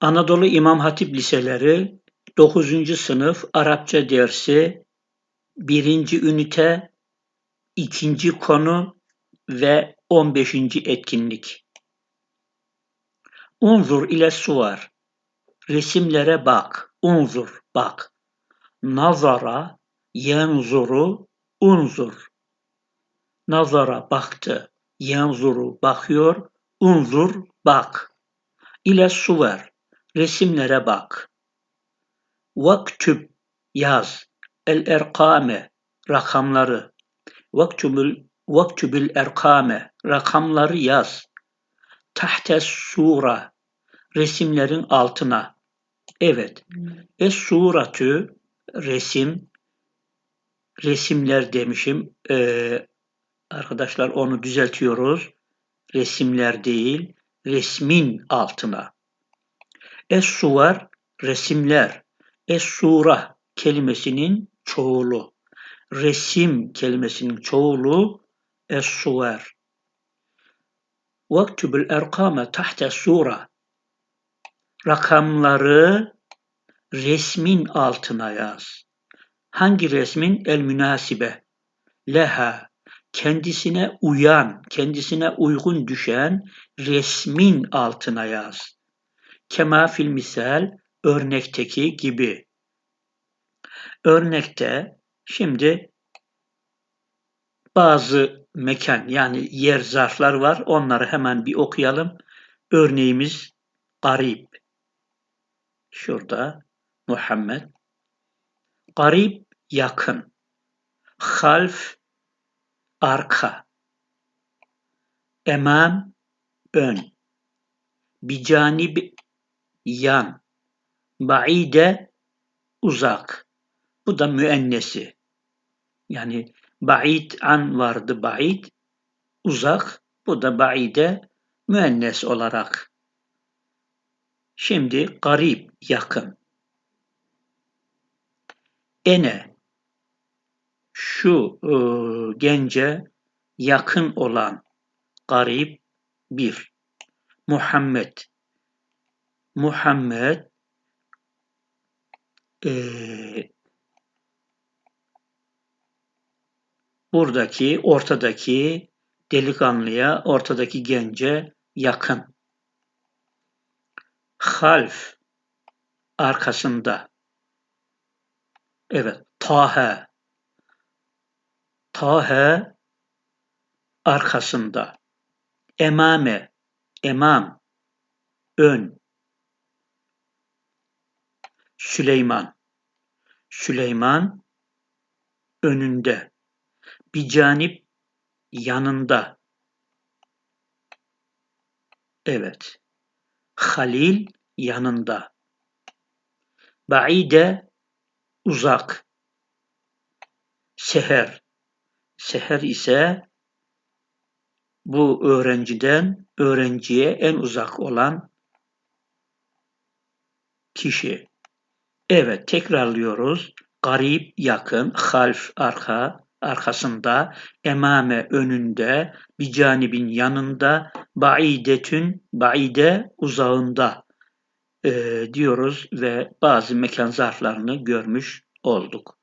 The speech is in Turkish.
Anadolu İmam Hatip Liseleri 9. sınıf Arapça dersi 1. ünite 2. konu ve 15. etkinlik. Unzur ile suvar. Resimlere bak. Unzur bak. Nazara yenzuru unzur. Nazara baktı. Yenzuru bakıyor. Unzur bak. İle suver. Resimlere bak. Vaktüb yaz. El erkame rakamları. Vaktübül vaktübül erkame rakamları yaz. Tahte sura resimlerin altına. Evet. Es suratü resim resimler demişim. Ee, arkadaşlar onu düzeltiyoruz. Resimler değil, resmin altına. Es-suvar resimler. Es-sura kelimesinin çoğulu. Resim kelimesinin çoğulu es-suvar. Vaktubul erkame tahte sura. Rakamları resmin altına yaz. Hangi resmin? El münasibe. Leha. Kendisine uyan, kendisine uygun düşen resmin altına yaz. Kema fil misal örnekteki gibi. Örnekte şimdi bazı mekan yani yer zarflar var. Onları hemen bir okuyalım. Örneğimiz garip. Şurada Muhammed. Garip yakın. Half arka. Emam ön. Bicanib yan. Ba'ide uzak. Bu da müennesi. Yani ba'id an vardı ba'id uzak. Bu da ba'ide müennes olarak. Şimdi garip yakın. Ene şu e, gence yakın olan garip bir. Muhammed Muhammed e, buradaki ortadaki delikanlıya, ortadaki gence yakın. Half arkasında. Evet, Tahe. Tahe arkasında. Emame, emam, ön. Süleyman. Süleyman önünde. Bir canip yanında. Evet. Halil yanında. Baide uzak. Seher. Seher ise bu öğrenciden öğrenciye en uzak olan kişi. Evet, tekrarlıyoruz. Garip yakın, half arka, arkasında, emame önünde, bir canibin yanında, baidetün, baide uzağında e, diyoruz ve bazı mekan zarflarını görmüş olduk.